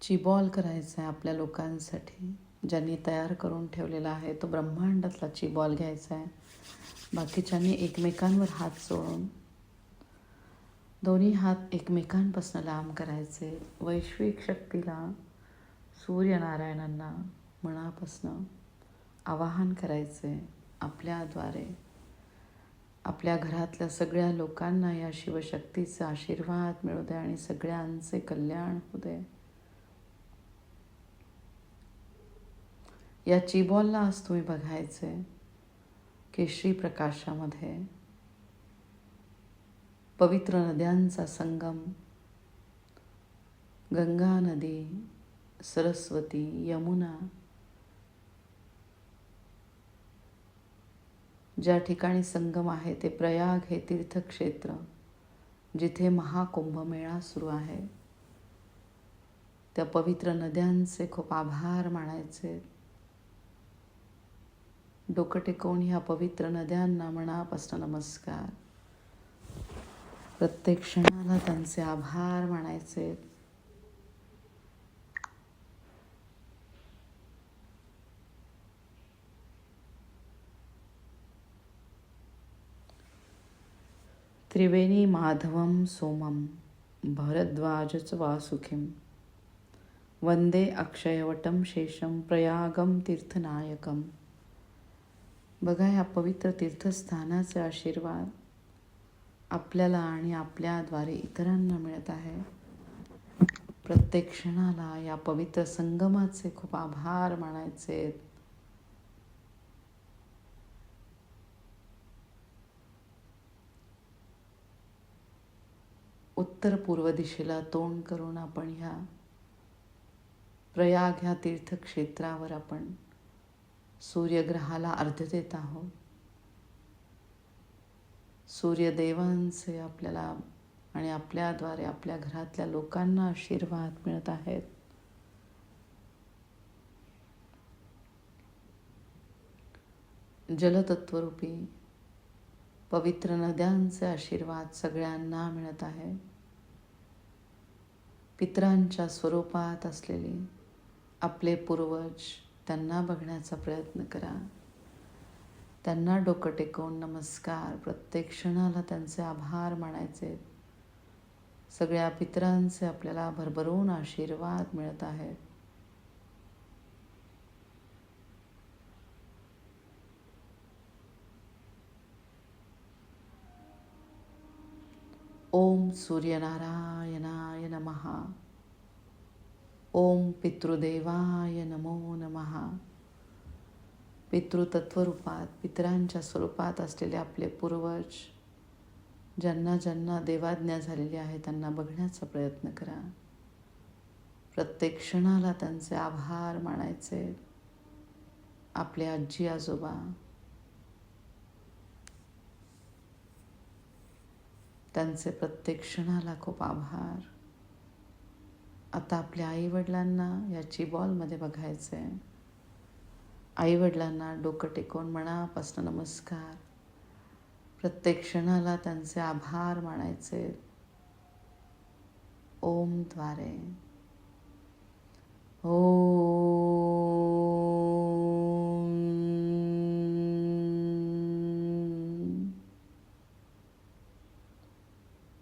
चिबॉल करायचा आहे आपल्या लोकांसाठी. ज्यांनी तयार करून ठेवलेला आहे तो ब्रह्मांडातला चिबॉल घ्यायचा आहे बाकीच्यांनी एकमेकांवर हात सोडून दोन्ही हात एकमेकांपासून लांब करायचे. वैश्विक शक्तीला सूर्यनारायणांना मनापासनं आवाहन करायचे आपल्याद्वारे. आपल्या घरातल्या सगळ्या लोकांना या शिवशक्तीचा आशीर्वाद मिळू दे आणि सगळ्यांचे कल्याण होऊ दे. या चिबॉलला आज तुम्ही बघायचे केशरी प्रकाशामध्ये पवित्र नद्यांचा संगम गंगा नदी सरस्वती यमुना. ज्या ठिकाणी संगम आहे ते प्रयाग हे तीर्थक्षेत्र जिथे महाकुंभमेळा सुरू आहे. त्या पवित्र नद्यांचे खूप आभार मानायचे. डोकं टेकवून ह्या पवित्र नद्यांना मनापासून नमस्कार. प्रत्येक क्षणाला त्यांचे आभार मानायचे. त्रिवेणी माधवम सोमम भरद्वाजच वासुखीम वंदे अक्षयवटम शेषम प्रयागम तीर्थनायकम बघा या पवित्र तीर्थस्थानाचे आशीर्वाद आपल्याला आणि आपल्याद्वारे इतरांना मिळत आहे. प्रत्येक क्षणाला या पवित्र संगमाचे खूप आभार मानायचे. उत्तर पूर्व दिशेला तोंड करून आपण ह्या प्रयाग ह्या तीर्थक्षेत्रावर आपण सूर्यग्रहाला अर्ध देत आहोत. सूर्यदेवांचे आपल्याला आणि आपल्याद्वारे आपल्या घरातल्या लोकांना आशीर्वाद मिळत आहेत. जलतत्वरूपी पवित्र नद्यांचे आशीर्वाद सगळ्यांना मिळत आहे. पितरांच्या स्वरूपात असलेले आपले पूर्वज त्यांना बघण्याचा प्रयत्न करा. त्यांना डोकं टेकवून नमस्कार. प्रत्येक क्षणाला त्यांचे आभार मानायचे. सगळ्या पितरांचे आपल्याला भरभरून आशीर्वाद मिळत आहेत. ओम सूर्यनारायणाय नमहा ओम पितृदेवाय नमो नमः. पितृतत्वरूपात पितरांच्या स्वरूपात असलेले आपले पूर्वज ज्यांना ज्यांना देवाज्ञा झालेली आहे त्यांना बघण्याचा प्रयत्न करा. प्रत्येक क्षणाला त्यांचे आभार मानायचे. आपले आजी आजोबा त्यांचे प्रत्येक क्षणाला खूप आभार. आता आपल्या आईवडिलांना याची बॉलमध्ये बघायचं आहे आईवडिलांना डोकं टेकवून मनापासून नमस्कार. प्रत्येक क्षणाला त्यांचे आभार मानायचे. ओमद्वारे ओ हो,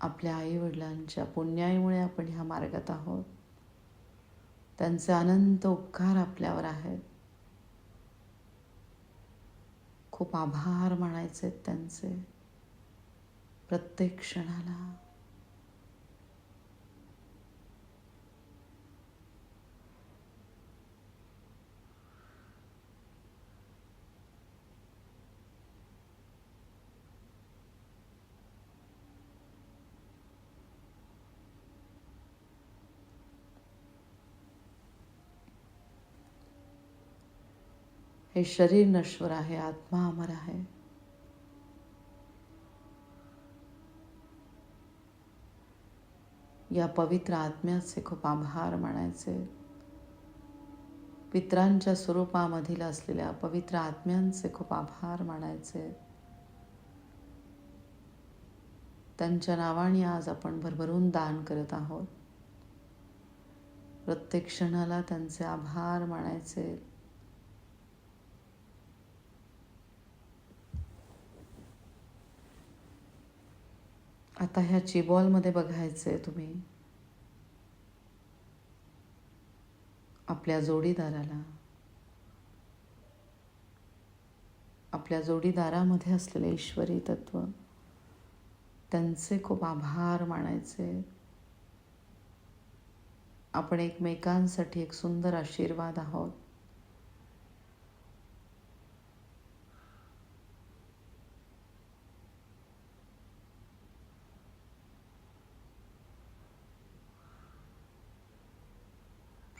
आपल्या आईवडिलांच्या पुण्याईमुळे आपण ह्या मार्गात आहोत. त्यांचे अनंत उपकार आपल्यावर आहेत. खूप आभार मानायचे त्यांचे. प्रत्येक क्षणाला. हे शरीर नश्वर आहे आत्मा अमर आहे. या पवित्र आत्म्याचे खूप आभार मानायचे. पित्रांच्या स्वरूपामधील असलेल्या पवित्र आत्म्यांचे खूप आभार मानायचे. त्यांच्या नावाने आज आपण भरभरून दान करत आहोत. प्रत्येक क्षणाला त्यांचे आभार मानायचे. आता ह्या चिबॉलमध्ये बघायचंय तुम्ही. आपल्या जोडीदाराला. आपल्या जोडीदारामध्ये असलेले ईश्वरी तत्व. त्यांचे खूप आभार मानायचे. आपण एकमेकांसाठी एक सुंदर आशीर्वाद आहोत.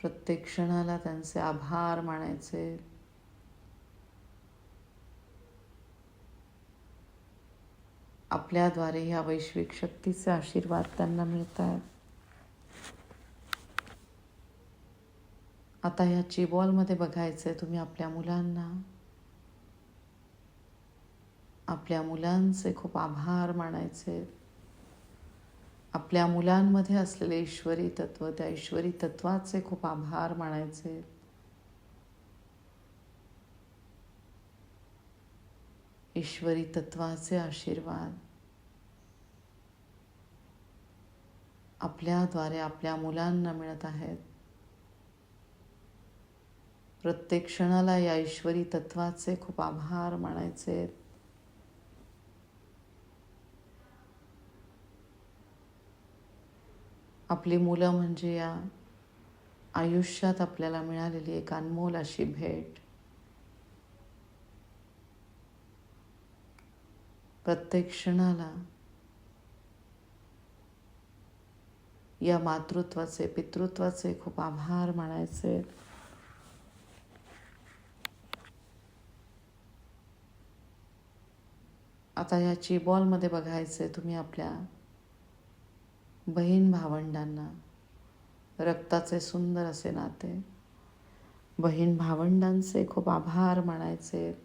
प्रत्येक क्षणाला त्यांचे आभार मानायचे. आपल्याद्वारे ह्या वैश्विक शक्तीचे आशीर्वाद त्यांना मिळत आहेत आता ह्या चिबॉलमध्ये बघायचंय तुम्ही आपल्या मुलांना. आपल्या मुलांचे खूप आभार मानायचे. आपल्या मुलांमध्ये असलेले ईश्वरी तत्व त्या ईश्वरी तत्वाचे खूप आभार मानायचे. ईश्वरी तत्वाचे आशीर्वाद. आपल्याद्वारे आपल्या मुलांना मिळत आहेत. प्रत्येक क्षणाला या ईश्वरी तत्वाचे खूप आभार मानायचे. आपली मुलं म्हणजे या आयुष्यात आपल्याला मिळालेली एक अनमोल अशी भेट. प्रत्येक क्षणाला या मातृत्वाचे पितृत्वाचे खूप आभार मानायचे. आता या चिबॉलमध्ये बघायचे तुम्ही आपल्या बहीण भावंडांना. रक्ताचे सुंदर असे नाते. बहीण भावंडांचे खूप आभार मानायचे.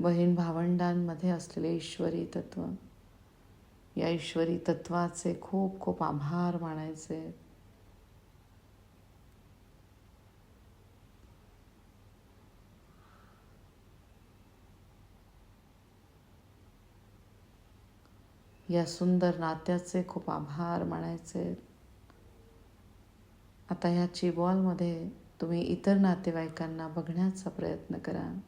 बहीण भावंडांमध्ये असलेले ईश्वरी तत्व या ईश्वरी तत्वाचे खूप खूप आभार मानायचे. या सुंदर नात्याचे खूप आभार मानायचे. आता ह्या चिबॉलमध्ये तुम्ही इतर नातेवाईकांना बघण्याचा प्रयत्न करा.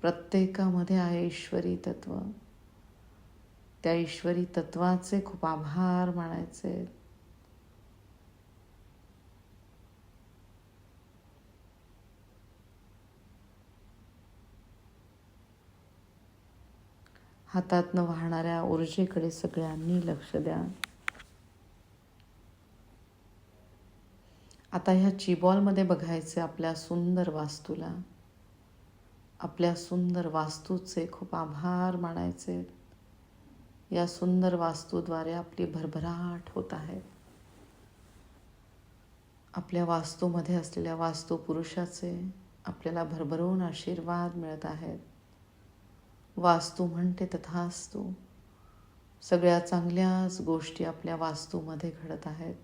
प्रत्येकामध्ये आहे ईश्वरी तत्व. त्या ईश्वरी तत्वाचे खूप आभार मानायचे. हातातनं वाहणाऱ्या ऊर्जेकडे सगळ्यांनी लक्ष द्या. आता ह्या चिबॉलमध्ये बघायचे आपल्या सुंदर वास्तूला. आपल्या सुंदर वास्तूचे खूप आभार मानायचे. या सुंदर वास्तूद्वारे आपली भरभराट होत आहे. आपल्या वास्तूमध्ये असलेल्या वास्तू पुरुषाचे आपल्याला भरभरून आशीर्वाद मिळत आहेत. वास्तू म्हणते तथास्तू. सगळ्या चांगल्याच गोष्टी आपल्या वास्तूमध्ये घडत आहेत.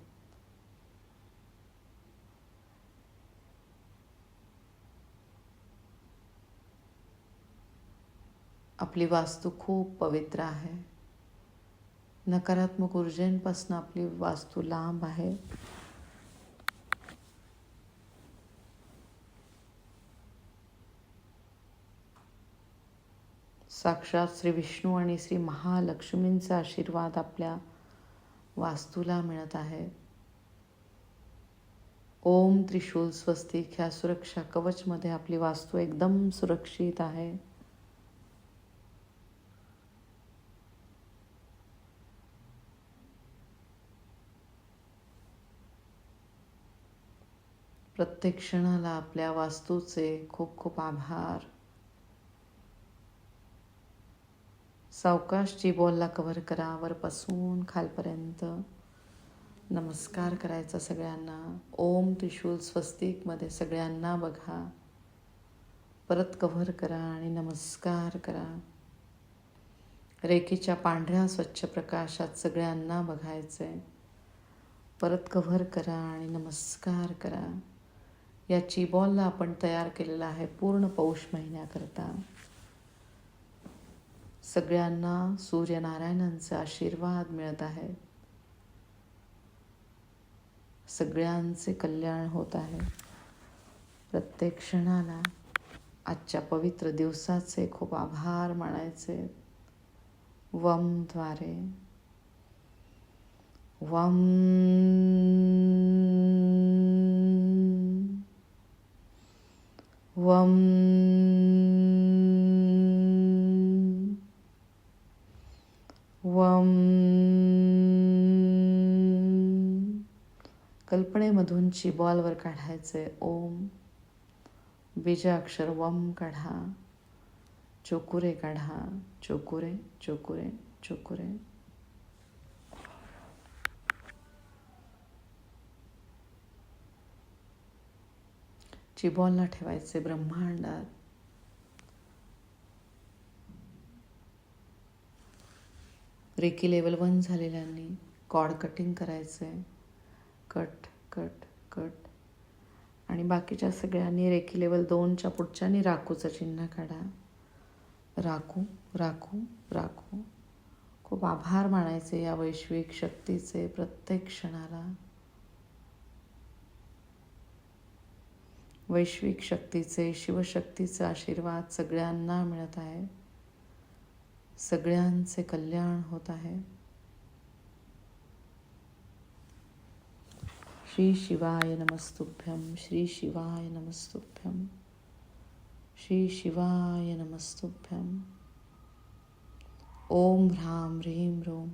आपली वास्तू खूप पवित्र आहे. नकारात्मक ऊर्जेपासून आपली वास्तू लांब आहे. साक्षात श्री विष्णू आणि श्री महालक्ष्मींचा आशीर्वाद आपल्या वास्तूला मिळत आहे. ओम त्रिशूल स्वस्तिक ह्या सुरक्षा कवचमध्ये आपली वास्तू एकदम सुरक्षित आहे. प्रत्येक क्षणाला आपल्या वास्तूचे खूप खूप आभार. सावकाश बॉलला कव्हर करा. वरपासून खालपर्यंत. नमस्कार करायचा सगळ्यांना. ओम त्रिशूल स्वस्तिकमध्ये सगळ्यांना बघा. परत कव्हर करा आणि नमस्कार करा. रेखीच्या पांढऱ्या स्वच्छ प्रकाशात सगळ्यांना बघायचं आहे परत कव्हर करा आणि नमस्कार करा. या बॉलला आपण तयार केलेला आहे पूर्ण पौष महिन्याकरता. सगळ्यांना सूर्यनारायणांचे आशीर्वाद मिळत आहे. सगळ्यांचे कल्याण होत आहे. प्रत्येक क्षणाला आजच्या पवित्र दिवसाचे खूप आभार मानायचे. वमद्वारे वम. वम. कल्पनेमधून बॉलवर काढायचे. ओम. बीजाक्षर वम काढा. चोकुरे काढा. चोकुरे चोकुरे चोकुरे. चिबॉलला ठेवायचे ब्रह्मांडात. रेकी लेवल वन झालेल्यांनी कॉड कटिंग करायचं आहे कट कट कट आणि बाकीच्या सगळ्यांनी रेकी लेवल दोनच्या पुढच्यानी राखूचं चिन्ह काढा. राखू राखू राखू. खूप आभार मानायचे या वैश्विक शक्तीचे प्रत्येक क्षणाला. वैश्विक शक्तीचे शिवशक्तीचे आशीर्वाद सगळ्यांना मिळत आहे सगळ्यांचे कल्याण होत आहे. श्री शिवाय नमस्तुभ्यम श्री शिवाय नमस्तुभ्यम श्री शिवाय नमस्तुभ्यम ओम ह्राम ह्रीं रोम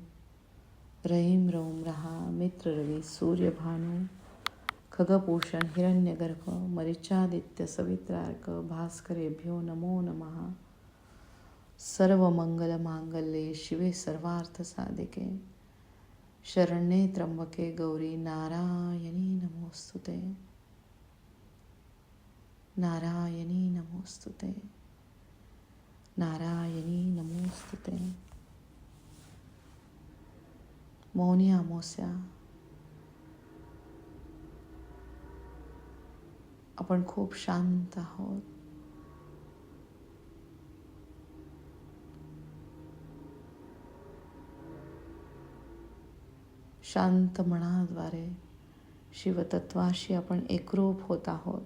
रहीम रोम रहा मित्र रवी सूर्यभानू खगपूषण हिरण्यगर्भ मरिचादित्य सवित्रार्क भास्करेभ्यो नमो नमः. सर्व मंगलमांगले शिवे सर्वार्थ साधिके. शरण्ये त्र्यंबके गौरी नारायणी नमोस्तुते. नारायणी नमोस्तुते. नारायणी नमोस्तुते. मौनी अमोस्या आपण खूप शांत आहोत. शांत मनाद्वारे शिवतत्वाशी आपण एकरूप होत आहोत.